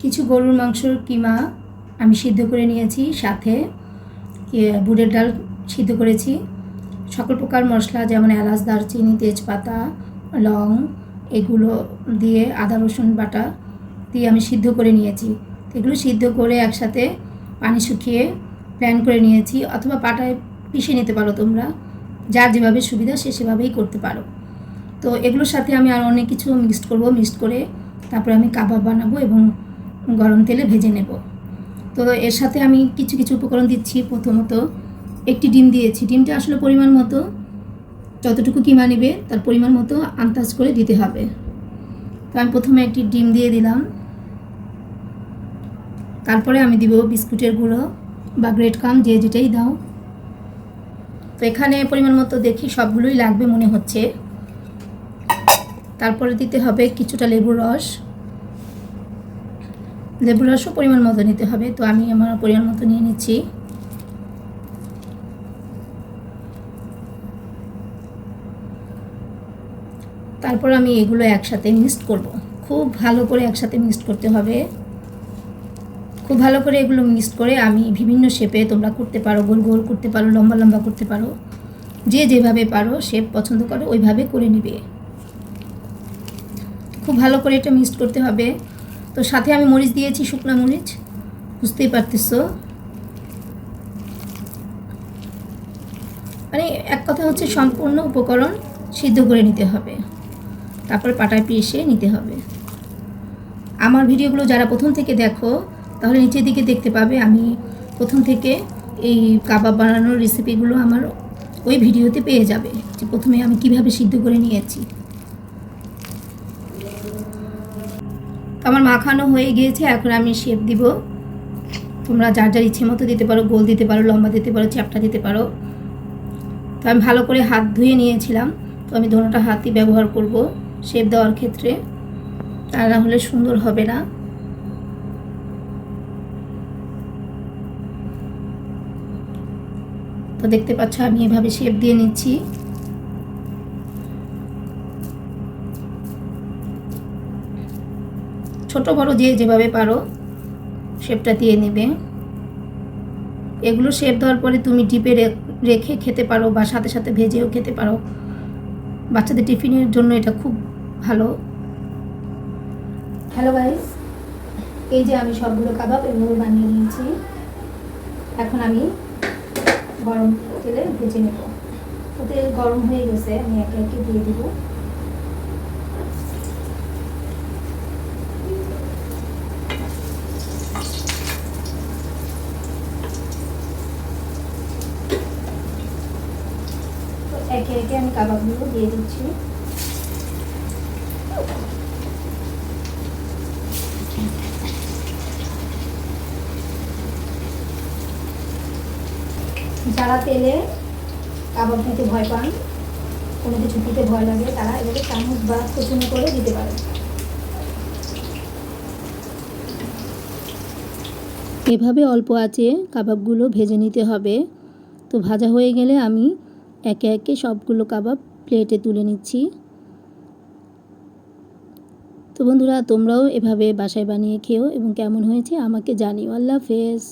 কিছু গরুর মাংসর কিমা আমি সিদ্ধ করে নিয়েছি সাথে বুটের ডাল সিদ্ধ করেছি। সকল প্রকার মশলা যেমন এলাচ, দারচিনি, তেজপাতা, লং এগুলো দিয়ে আদা, রসুন বাটা দিয়ে আমি সিদ্ধ করে নিয়েছি। এগুলো সিদ্ধ করে একসাথে পানি শুকিয়ে প্ল্যান করে নিয়েছি অথবা পাটায় পিষে নিতে পারো তোমরা। যার যেভাবে সুবিধা সে সেভাবেই করতে পারো। তো এগুলোর সাথে আমি আর অনেক কিছু মিক্সড করব মিক্সড করে তারপরে আমি কাবাব বানাবো এবং গরম তেলে ভেজে নেব। তো এর সাথে আমি কিছু কিছু উপকরণ দিচ্ছি। প্রথমত একটি ডিম দিয়েছি। ডিমটা আসলে পরিমাণ মতো, যতটুকু কিমা নেবে তার পরিমাণ মতো আন্দাজ করে দিতে হবে। তো আমি প্রথমে একটি ডিম দিয়ে দিলাম। তারপরে আমি দিব বিস্কুটের গুঁড়ো বা ব্রেড কাম, যে যেটাই দাও। তো এখানে পরিমাণ মতো দেখি সবগুলোই লাগবে মনে হচ্ছে। তারপরে দিতে হবে কিছুটা লেবুর রস। লেবুর রসও পরিমাণ মতো নিতে হবে, তো আমি আমার পরিমাণ মতো নিয়ে নিচ্ছি। তারপর আমি এগুলো একসাথে মিক্সড করব। খুব ভালো করে একসাথে মিক্সড করতে হবে। খুব ভালো করে এগুলো মিক্সড করে আমি বিভিন্ন শেপে তোমরা করতে পারো, গোল গোল করতে পারো, লম্বা লম্বা করতে পারো। যে যেভাবে পারো শেপ পছন্দ করো, ওইভাবে করে নিবে। খুব ভালো করে এটা মিক্সড করতে হবে। তো সাথে আমি মরিচ দিয়েছি, শুকনো মরিচ। বুঝতেই পারতেছো? মানে এক কথা হচ্ছে সম্পূর্ণ উপকরণ সিদ্ধ করে নিতে হবে। তারপর পাটায় পিষে নিতে হবে। আমার ভিডিওগুলো যারা প্রথম থেকে দেখো, তাহলে নিচের দিকে দেখতে পাবে আমি প্রথম থেকে এই কাবাব বানানোর রেসিপিগুলো আমার ওই ভিডিওতে পেয়ে যাবে যে প্রথমে আমি কীভাবে সিদ্ধ করে নিয়েছি। তো আমার মাখানো হয়ে গিয়েছে, এখন আমি শেপ দিব। তোমরা যার যার ইচ্ছে মতো দিতে পারো, গোল দিতে পারো, লম্বা দিতে পারো, চ্যাপটা দিতে পারো। তো আমি ভালো করে হাত ধুয়ে নিয়েছিলাম, তো আমি দোনোটা হাতই ব্যবহার করব শেপ দেওয়ার ক্ষেত্রে। তা না হলে সুন্দর হবে না। তো দেখতে পাচ্ছ আমি এভাবে শেপ দিয়ে নিচ্ছি। ছোট বড় যে যেভাবে পারো শেপটা দিয়ে নেবে। এগুলো শেপ দেওয়ার পরে তুমি ডিপে রেখে খেতে পারো বা সাথে সাথে ভেজেও খেতে পারো। বাচ্চাদের টিফিনের জন্য এটা খুব ভালো। হ্যালো গাইস এই যে আমি সবগুলো কাবাব এগুলো বানিয়ে নিয়েছি। এখন আমি গরম তেলে ভেজে নেব। ওতে গরম হয়ে গেছে, আমি একে একে দিয়ে দিব। একে একে আমি কাবাবগুলো দিয়ে দিচ্ছি। যারা তেলে কাবাব দিতে ভয় পান, কোনো কিছু দিতে ভয় লাগে, তারা এভাবে চামচ বা কুচুনো করে দিতে পারে এভাবে অল্প আঁচে কাবাবগুলো ভেজে নিতে হবে। তো ভাজা হয়ে গেলে আমি একে একে সবগুলো কাবাব প্লেটে তুলে নিচ্ছি। তো বন্ধুরা, তোমরাও এভাবে বাসায় বানিয়ে খেও এবং কেমন হয়েছে আমাকে জানিও। আল্লাহ হাফেজ।